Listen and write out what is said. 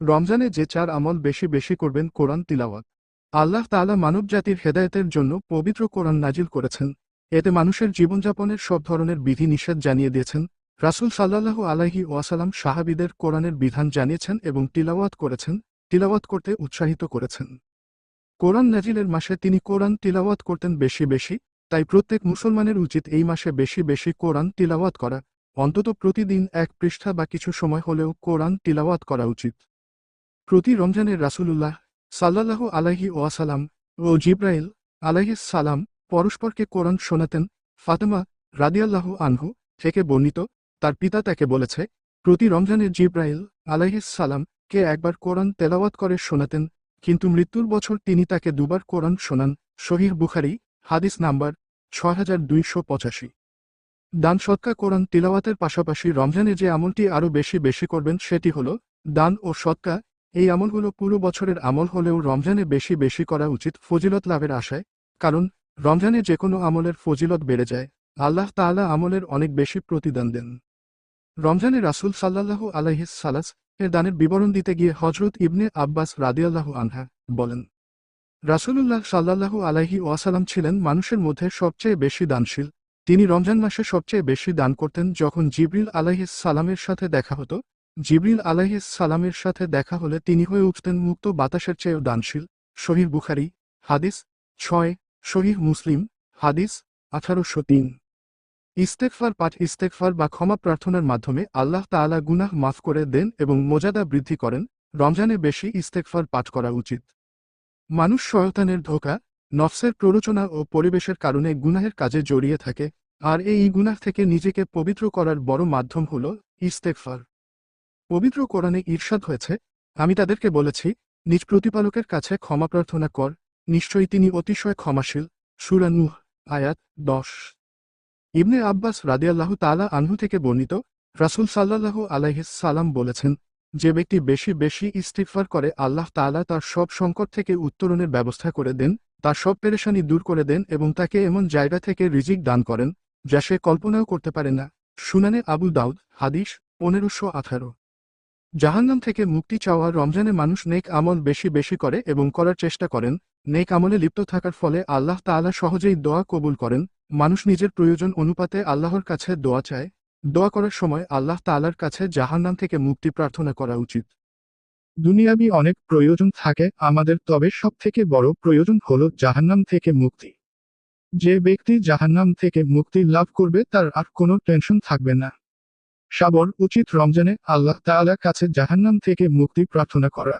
রমজানে যে চার আমল বেশি বেশি করবেন কোরআন তিলাওয়াত। আল্লাহ তাআলা মানবজাতির হেদায়েতের জন্য পবিত্র কোরআন নাজিল করেছেন। এতে মানুষের জীবনযাপনের সব ধরনের বিধি নিষেধ জানিয়ে দিয়েছেন। রাসূল সাল্লাল্লাহু আলাইহি ওয়াসালাম সাহাবীদের কোরআনের বিধান জানিয়েছেন এবং তিলাওয়াত করেছেন, তিলাওয়াত করতে উৎসাহিত করেছেন। কোরআন নাজিলের মাসে তিনি কোরআন তিলাওয়াত করতেন বেশি বেশি, তাই প্রত্যেক মুসলমানের উচিত এই মাসে বেশি বেশি কোরআন তিলাওয়াত করা। অন্তত প্রতিদিন এক পৃষ্ঠা বা কিছু সময় হলেও কোরআন তিলাওয়াত করা উচিত। প্রতি রমজানের রাসূলুল্লাহ সাল্লাল্লাহু আলাইহি ওয়াসালাম ও জিব্রাইল আলাইহিস সালাম পরস্পরকে কোরআন শোনাতেন। ফাতেমা রাদিয়াল্লাহু আনহু থেকে বর্ণিত, তার পিতা তাকে বলেছে, প্রতি রমজানের জিব্রাইল আলাইহিস সালাম কে একবার কোরআন তেলাওয়াত করে শোনাতেন, কিন্তু মৃত্যুর বছর তিনি তাকে দুবার কোরআন শোনান। শহীহ বুখারি, হাদিস নাম্বার ছয় হাজার দুইশো পঁচাশি। দান সৎকা কোরআন তিলাওয়াতের পাশাপাশি রমজানে যে আমলটি আরও বেশি বেশি করবেন সেটি হল, দান ও সৎকা এই আমলগুলো পুরো বছরের আমল হলেও রমজানে বেশি বেশি করা উচিত ফজিলত লাভের আশায়। কারণ, রমজানে যে কোনো আমলের ফজিলত বেড়ে যায়। আল্লাহ তাআলা আমলের অনেক বেশি প্রতিদান দেন। রমজানে রাসূল সাল্লাল্লাহু আলাইহিস সালাস এর দানের বিবরণ দিতে গিয়ে হজরত ইবনে আব্বাস রাদিয়াল্লাহু আনহা বলেন, রাসূলুল্লাহ সাল্লাল্লাহু আলাইহি ওয়াসালাম ছিলেন মানুষের মধ্যে সবচেয়ে বেশি দানশীল। তিনি রমজান মাসে সবচেয়ে বেশি দান করতেন যখন জিবরিল আলাইহিস সালামের সাথে দেখা হতো। জিবরিল আলাইহিস সালামের সাথে দেখা হলে তিনি হয়ে উঠতেন মুক্ত বাতাসের চেয়েও দানশীল। শহীদ বুখারি, হাদিস ছয় শহীদ মুসলিম, হাদিস আঠারোশো তিন। ইস্তেকফার পাঠ ইস্তেকফার বা ক্ষমা প্রার্থনার মাধ্যমে আল্লাহ তাআলা গুনাহ মাফ করে দেন এবং মর্যাদা বৃদ্ধি করেন। রমজানে বেশি ইস্তেকফার পাঠ করা উচিত। মানুষ শয়তানের ধোকা, নফসের প্ররোচনা ও পরিবেশের কারণে গুনাহের কাজে জড়িয়ে থাকে। আর এই গুনাহ থেকে নিজেকে পবিত্র করার বড় মাধ্যম হল ইস্তেকফার পবিত্র কোরআনে ঈর্ষাদ হয়েছে, আমি তাদেরকে বলেছি, নিজ প্রতিপালকের কাছে ক্ষমা প্রার্থনা কর, নিশ্চয়ই তিনি অতিশয় ক্ষমাশীল সুরানুহ আয়াত দশ। ইবনে আব্বাস রাদিয়াল্লাহু তাআলা আনহু থেকে বর্ণিত, রাসূল আলাইহিস সালাম বলেছেন, যে ব্যক্তি বেশি বেশি ইস্তিফার করে আল্লাহ তাআলা তার সব সংকট থেকে উত্তরণের ব্যবস্থা করে দেন, তার সব পেরেশানি দূর করে দেন এবং তাকে এমন জায়গা থেকে রিজিক দান করেন, যা সে কল্পনাও করতে পারে না। শুনানে আবু দাউদ, হাদিস, পনেরোশো আঠারো। জাহান্নাম থেকে মুক্তি চাওয়া রমজানে মানুষ নেক আমল বেশি বেশি করে এবং করার চেষ্টা করেন। নেক আমলে লিপ্ত থাকার ফলে আল্লাহ তাআলা সহজেই দোয়া কবুল করেন। মানুষ নিজের প্রয়োজন অনুপাতে আল্লাহর কাছে দোয়া চায়। দোয়া করার সময় আল্লাহ তাআলার কাছে জাহান্নাম থেকে মুক্তি প্রার্থনা করা উচিত। দুনিয়াবি অনেক প্রয়োজন থাকে আমাদের, তবে সব থেকে বড় প্রয়োজন হল জাহান্নাম থেকে মুক্তি। যে ব্যক্তি জাহান্নাম থেকে মুক্তি লাভ করবে তার আর কোনো টেনশন থাকবে না। সাবর উচিত রমজানে আল্লাহ তাআলার কাছে জাহান্নাম থেকে মুক্তি প্রার্থনা করা।